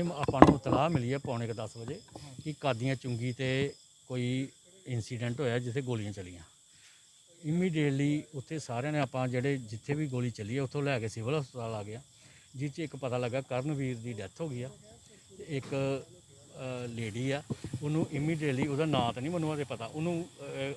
ਇਤਲਾਹ ਮਿਲੀ ਹੈ ਪੌਣੇ ਕੁ 10 ਵਜੇ ਕਿ ਕਾਦੀਆਂ ਚੁੰਗੀ ਤੇ ਕੋਈ ਇਨਸੀਡੈਂਟ ਹੋਇਆ ਜਿੱਥੇ ਗੋਲੀਆਂ ਚੱਲੀਆਂ। ਇਮੀਡੀਏਟਲੀ ਉੱਥੇ ਸਾਰਿਆਂ ਨੇ ਆਪਾਂ ਜਿਹੜੇ ਜਿੱਥੇ ਵੀ ਗੋਲੀ ਚੱਲੀ ਹੈ ਉੱਥੋਂ ਲੈ ਕੇ ਸਿਵਲ ਹਸਪਤਾਲ ਆ ਗਿਆ ਜਿਸ 'ਚ ਇੱਕ ਪਤਾ ਲੱਗਾ ਕਰਨਵੀਰ ਦੀ ਡੈਥ ਹੋ ਗਈ ਆ। ਇੱਕ ਲੇਡੀ ਆ ਉਹਨੂੰ ਇਮੀਡੀਏਟਲੀ ਉਹਦਾ ਨਾਂ ਤਾਂ ਨਹੀਂ ਮੈਨੂੰ ਅਜੇ ਪਤਾ ਉਹਨੂੰ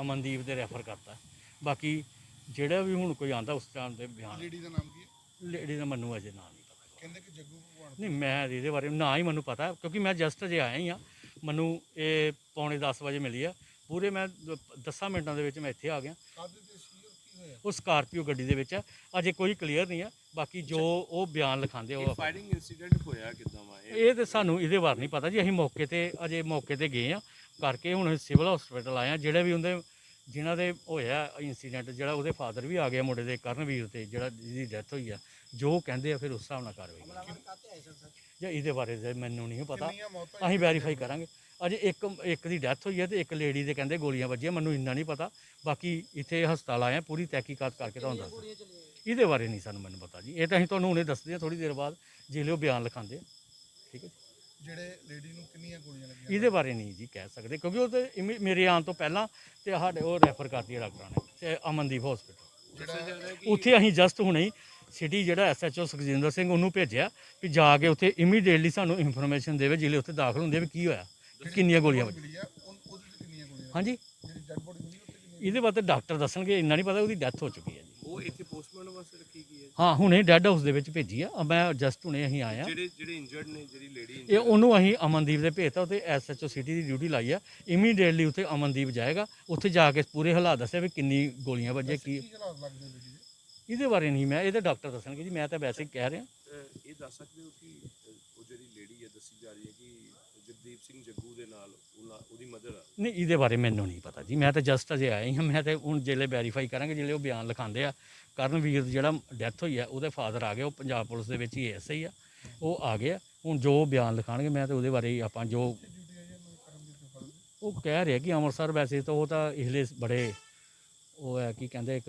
ਅਮਨਦੀਪ ਦੇ ਰੈਫਰ ਕਰਤਾ। ਬਾਕੀ ਜਿਹੜਾ ਵੀ ਹੁਣ ਕੋਈ ਆਂਦਾ ਉਸ ਟਾਈਮ ਦੇ ਬਿਆਨ। ਲੇਡੀ ਦਾ ਨਾਮ ਕੀ ਹੈ? ਲੇਡੀ ਦਾ ਮੈਨੂੰ ਅਜੇ ਨਾਂ ਨਹੀਂ ਪਤਾ ਕਹਿੰਦੇ ਕਿ ਜੱਗੂ ਭਗਵਾਨ ਨਹੀਂ ਮੈਂ ਇਹਦੇ ਬਾਰੇ ਨਾ ਹੀ ਮੈਨੂੰ ਪਤਾ ਕਿਉਂਕਿ ਮੈਂ ਜਸਟ ਅਜੇ ਆਇਆ ਹੀ ਆ ਮੈਨੂੰ ਇਹ ਪੌਣੇ 10 ਵਜੇ ਮਿਲੀ ਆ। ਪੂਰੇ ਮੈਂ 10 ਮਿੰਟਾਂ ਦੇ ਵਿੱਚ ਮੈਂ ਇੱਥੇ ਆ ਗਿਆ। ਕਾਦੇ ਤੇ ਸੀ ਔਰ ਕੀ ਹੋਇਆ? ਉਹ ਸਕਾਰਪੀਓ ਗੱਡੀ ਦੇ ਵਿੱਚ ਆ। ਅਜੇ ਕੋਈ ਕਲੀਅਰ ਨਹੀਂ ਆ। ਬਾਕੀ ਜੋ ਉਹ ਬਿਆਨ ਲਿਖਾਉਂਦੇ ਉਹ ਆਪਾਂ- ਫਾਇਰਿੰਗ ਇਨਸੀਡੈਂਟ ਹੋਇਆ ਕਿਦਾਂ ਵਾ? ਇਹ ਇਹ ਤੇ ਸਾਨੂੰ ਇਹਦੇ ਬਾਰੇ ਨਹੀਂ ਪਤਾ ਜੀ। ਅਸੀਂ ਮੌਕੇ ਤੇ ਅਜੇ ਮੌਕੇ ਤੇ ਗਏ ਆ। ਕਰਕੇ ਹੁਣ ਸਿਵਲ ਹਸਪੀਟਲ ਆਏ ਆ। ਜਿਹੜੇ ਵੀ ਉਹਦੇ ਜਿਨ੍ਹਾਂ ਦੇ ਹੋਇਆ ਇਨਸੀਡੈਂਟ ਜਿਹੜਾ ਉਹਦੇ ਫਾਦਰ ਵੀ ਆ ਗਿਆ ਮੁੰਡੇ ਦੇ ਕਰਨਵੀਰ ਤੇ ਜਿਹੜਾ ਜਿਹਦੀ ਡੈਥ ਹੋਈ ਆ। ਜੋ ਕਹਿੰਦੇ ਆ ਫਿਰ ਉਸ ਹਿਸਾਬ ਨਾਲ ਕਾਰਵਾਈ ਕਰਾਂਗੇ। ਜਾਂ ਇਹਦੇ ਬਾਰੇ ਤਾਂ ਮੈਨੂੰ ਨਹੀਂ ਪਤਾ। ਅਸੀਂ ਵੈਰੀਫਾਈ ਕਰਾਂਗੇ। ਅਜੇ ਇੱਕ ਇੱਕ ਦੀ ਡੈਥ ਹੋਈ ਹੈ ਤੇ ਇੱਕ ਲੇਡੀ ਦੇ ਕਹਿੰਦੇ ਗੋਲੀਆਂ ਵੱਜੀਆਂ ਮੈਨੂੰ ਇੰਨਾ ਨਹੀਂ ਪਤਾ। ਬਾਕੀ ਇੱਥੇ ਹਸਪਤਾਲ ਆਏ ਆ ਪੂਰੀ ਤਹਿਕੀਕਾਤ ਕਰਕੇ ਤੁਹਾਨੂੰ ਦੱਸ ਇਹਦੇ ਬਾਰੇ ਨਹੀਂ ਸਾਨੂੰ ਮੈਨੂੰ ਪਤਾ ਜੀ। ਇਹ ਤਾਂ ਅਸੀਂ ਤੁਹਾਨੂੰ ਹੁਣੇ ਦੱਸਦੇ ਹਾਂ ਥੋੜੀ ਦੇਰ ਬਾਅਦ ਜਿਹੜੇ ਉਹ ਬਿਆਨ ਲਿਖਾਉਂਦੇ ਆ। ਠੀਕ ਹੈ ਜੀ। ਜਿਹੜੇ ਲੇਡੀ ਨੂੰ ਕਿੰਨੀਆਂ ਗੋਲੀਆਂ ਲੱਗੀਆਂ ਇਹਦੇ ਬਾਰੇ ਨਹੀਂ ਜੀ ਕਹਿ ਸਕਦੇ ਕਿਉਂਕਿ ਉਹ ਤੇ ਮੇਰੇ ਆਉਣ ਤੋਂ ਪਹਿਲਾਂ ਤੇ ਸਾਡੇ ਉਹ ਰੈਫਰ ਕਰਤੀ ਹੈ ਡਾਕਟਰਾਂ ਨੇ ਤੇ ਅਮਨਦੀਪ ਹਸਪੀਟਲ ਉੱਥੇ ਅਸੀਂ ਜਸਟ ਹੁਣੇ ਹੀ ਸਿਟੀ ਜਿਹੜਾ ਐਸਐਚਓ ਸੁਖਜਿੰਦਰ ਸਿੰਘ ਉਹਨੂੰ ਭੇਜਿਆ ਵੀ ਜਾ ਕੇ ਉੱਥੇ ਇਮੀਡੀਏਟਲੀ ਸਾਨੂੰ ਇਨਫੋਰਮੇਸ਼ਨ ਦੇਵੇ ਜਿਹੜੇ ਉੱਥੇ ਦਾਖਲ ਹੁੰਦੇ ਵੀ ਕੀ ਹੋਇਆ ਕਿੰਨੀਆਂ ਗੋਲੀਆਂ ਵੱਜੀਆਂ। ਤੇ ਹਾਂਜੀ। ਇਹਦੇ ਬਾਰੇ ਤਾਂ ਡਾਕਟਰ ਦੱਸਣਗੇ ਇੰਨਾ ਨਹੀਂ ਪਤਾ ਉਹਦੀ ਡੈਥ ਹੋ ਚੁੱਕੀ ਹੈ ਜੀ। ਉਹ ਇੱਥੇ ਪੋਸਟਮਾਰਟਮ ਵਾਸਤੇ ਰੱਖੀ ਗਈ ਹੈ ਹਾਂ ਹੁਣੇ ਡੈੱਡ ਹਾਊਸ ਦੇ ਵਿੱਚ ਭੇਜੀ ਆ ਮੈਂ ਜਸਟ ਹੁਣੇ ਅਸੀਂ ਆਏ ਆ। ਜਿਹੜੇ ਜਿਹੜੇ ਇੰਜਰਡ ਨੇ ਜਿਹੜੀ ਲੇਡੀ ਇਹ ਉਹਨੂੰ ਅਸੀਂ ਅਮਨਦੀਪ ਦੇ ਭੇਜਤਾ ਉੱਥੇ ਐਸਐਚਓ ਸਿਟੀ ਦੀ ਡਿਊਟੀ ਲਾਈ ਆ। ਇਮੀਡੀਏਟਲੀ ਉੱਥੇ ਅਮਨਦੀਪ ਜਾਏਗਾ ਉੱਥੇ ਜਾ ਕੇ ਪੂਰੇ ਹਾਲਾਤ ਦੱਸਿਆ ਵੀ ਕਿੰਨੀ ਗੋਲੀਆਂ ਵੱਜੀਆਂ ਕੀ ਕੀ ਹਾਲਾਤ ਲੱਗਦੇ ਇਹਦੇ ਬਾਰੇ ਨਹੀਂ ਮੈਂ ਇਹ ਤਾਂ ਡਾਕਟਰ ਦੱਸਣਗੇ ਜੀ ਮੈਂ ਤਾਂ ਵੈਸੇ ਹੀ ਕਹਿ ਰਿਹਾ। ਇਹ ਦੱਸ ਸਕਦੇ ਹੋ ਕਿ ਅਹ, ਉਹ ਜਿਹੜੀ ਲੇਡੀ ਹੈ ਦੱਸੀ ਜਾ ਰਹੀ ਹੈ ਕਿ ਜਗਦੀਪ ਸਿੰਘ ਜੱਗੂ ਦੇ ਨਾਲ ਉਹਨਾਂ ਉਹਦੀ ਮਦਰ ਆ। ਨਹੀਂ ਇਹਦੇ ਬਾਰੇ ਮੈਨੂੰ ਨਹੀਂ ਪਤਾ ਜੀ ਮੈਂ ਤਾਂ ਜਸਟ ਅਜੇ ਆਇਆ ਹੀ ਹਾਂ ਮੈਂ ਤਾਂ ਹੁਣ ਜਿਹੜੇ ਵੈਰੀਫਾਈ ਕਰਾਂਗੇ ਜਿਹੜੇ ਉਹ ਬਿਆਨ ਲਿਖਾਉਂਦੇ ਆ। ਕਰਨਵੀਰ ਜਿਹੜਾ ਡੈਥ ਹੋਈ ਆ ਉਹਦੇ ਫਾਦਰ ਆ ਗਏ ਉਹ ਪੰਜਾਬ ਪੁਲਿਸ ਦੇ ਵਿੱਚ ਹੀ ਐਸਆਈ ਆ ਉਹ ਆ ਗਏ ਆ। ਹੁਣ ਜੋ ਬਿਆਨ ਲਿਖਾਣਗੇ ਮੈਂ ਤਾਂ ਉਹਦੇ ਬਾਰੇ ਹੀ ਆਪਾਂ ਜੋ ਹੈ ਉਹ ਕਹਿ ਰਿਹਾ ਕਿ ਅੰਮ੍ਰਿਤਸਰ ਵੈਸੇ ਤਾਂ ਉਹ ਤਾਂ ਇਸਲੇ ਬੜੇ ਉਹ ਹੈ ਕੀ ਕਹਿੰਦੇ ਇੱਕ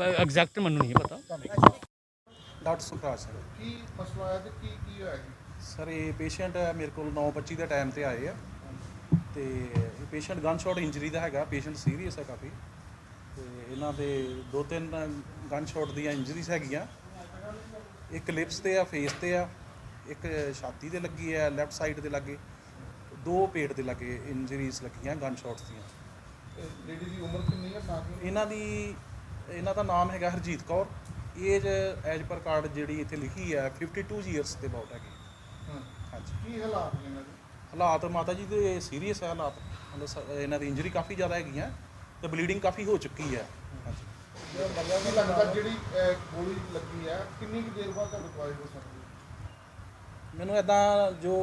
ਐਗਜ਼ੈਕਟ ਮੈਨੂੰ ਨਹੀਂ ਪਤਾ। ਡਾਕਟਰ ਸੁਖਰਾਜ ਸਿੰਘ ਕੀ ਮਸਲਾ ਤੇ ਕੀ ਕੀ ਹੋਇਆ ਜੀ? ਸਰ ਇਹ ਪੇਸ਼ੈਂਟ ਮੇਰੇ ਕੋਲ 9:25 ਦੇ ਟਾਈਮ ਤੇ ਆਏ ਆ। ਤੇ ਇਹ ਪੇਸ਼ੈਂਟ ਗਨ ਸ਼ਾਟ ਇੰਜਰੀ ਦਾ ਹੈਗਾ ਪੇਸ਼ੈਂਟ ਸੀਰੀਅਸ ਹੈ ਕਾਫੀ। ਤੇ ਇਹਨਾਂ ਦੇ ਦੋ ਤਿੰਨ ਗਨ ਸ਼ਾਟ ਦੀਆਂ ਇੰਜਰੀਜ਼ ਹੈਗੀਆਂ। ਇੱਕ ਲਿਪਸ ਤੇ ਆ ਫੇਸ ਤੇ ਆ ਇੱਕ ਛਾਤੀ ਤੇ ਲੱਗੀ ਹੈ ਲੈਫਟ ਸਾਈਡ ਤੇ ਲੱਗੇ। ਦੋ ਪੇਟ ਦੇ ਲੱਗੇ ਇੰਜਰੀਜ਼ ਲੱਗੀਆਂ ਗਨ ਸ਼ਾਟਸ ਦੀਆਂ। ਲੇਡੀ ਦੀ ਉਮਰ ਕਿੰਨੀ ਹੈ ਇਹਨਾਂ ਦੀ ਇਹਨਾਂ ਦਾ ਨਾਮ ਹੈਗਾ Harjeet Kaur. Age as per card ਜਿਹੜੀ ਇੱਥੇ ਲਿਖੀ ਹੈ 52 ਇਅਰਸ ਦੇ ਅਬਾਊਟ ਹੈਗੀ। ਹਾਂ। ਹਾਂਜੀ। ਕੀ ਹਾਲਾਤ ਨੇ ਇਹਨਾਂ ਦੇ? ਹਾਲਾਤ ਮਾਤਾ ਜੀ ਦੇ ਸੀਰੀਅਸ ਹੈ ਹਾਲਾਤ। ਮਤਲਬ ਇਹਨਾਂ ਦੀ ਇੰਜਰੀ ਕਾਫੀ ਜ਼ਿਆਦਾ ਹੈਗੀਆਂ ਤੇ ਬਲੀਡਿੰਗ ਕਾਫੀ ਹੋ ਚੁੱਕੀ ਹੈ ਹਾਂਜੀ। ਕੀ ਲੱਗਦਾ ਜਿਹੜੀ ਗੋਲੀ ਲੱਗੀ ਹੈ ਕਿੰਨੀ ਕੁ ਦੇਰ ਬਾਅਦ ਤੁਹਾਨੂੰ ਹੋ ਸਕਦੀ ਹੈ? ਮੈਨੂੰ ਇਦਾਂ ਜੋ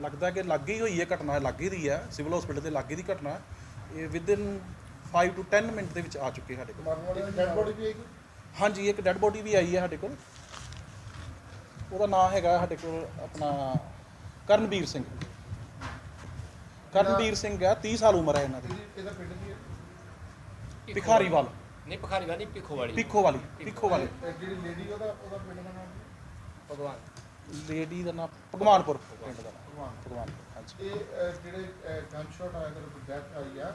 ਲੱਗਦਾ ਕਿ ਲੱਗ ਹੀ ਹੋਈ ਹੈ ਘਟਨਾ ਲੱਗ ਹੀ ਰਹੀ ਹੈ ਸਿਵਲ ਹਸਪੀਟਲ ਦੇ ਲਾਗੇ ਦੀ ਘਟਨਾ। ਇਹ ਵਿਦਿਨ 5 ਟੂ 10 ਮਿੰਟ ਦੇ ਵਿੱਚ ਆ ਚੁੱਕੇ ਸਾਡੇ ਕੋਲ। ਮਰਨ ਵਾਲੇ ਦੀ ਡੈਡ ਬੋਡੀ ਵੀ ਆਏਗੀ ਹਾਂਜੀ ਇੱਕ ਡੈੱਡ ਬੋਡੀ ਵੀ ਆਈ ਹੈ ਸਾਡੇ ਕੋਲ। ਉਹਦਾ ਨਾਮ ਹੈਗਾ ਸਾਡੇ ਕੋਲ ਆਪਣਾ ਕਰਨਵੀਰ ਸਿੰਘ। ਕਰਨਵੀਰ ਸਿੰਘ ਹੈ 30 ਸਾਲ ਉਮਰ ਹੈ ਇਹਨਾਂ ਦੀ। ਇਹਦੀ- ਪਿੰਡ ਕੀ ਹੈ? ਭਿਖਾਰੀਵਾਲ ਨਹੀਂ ਭਖਾਰੀ ਵਾਲੀ ਪਿੱਖੋ ਵਾਲੀ। ਪਿੱਖੋ ਵਾਲੀ ਪਿੱਖੋ ਵਾਲੀ। ਜਿਹੜੀ ਲੇਡੀ ਉਹਦਾ ਉਹਦਾ ਪਿੰਡ ਦਾ ਨਾਮ ਭਗਵਾਨ। ਲੇਡੀ ਦਾ ਨਾਮ ਭਗਵਾਨਪੁਰ। ਪਿੰਡ ਦਾ ਭਗਵਾਨ। ਭਗਵਾਨਪੁਰ ਹਾਂਜੀ। ਇਹ ਜਿਹੜੇ ਗਨ ਸ਼ਾਟ ਆਇਆ ਤੇ ਡੈਥ ਆਈ ਆ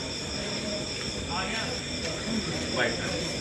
外层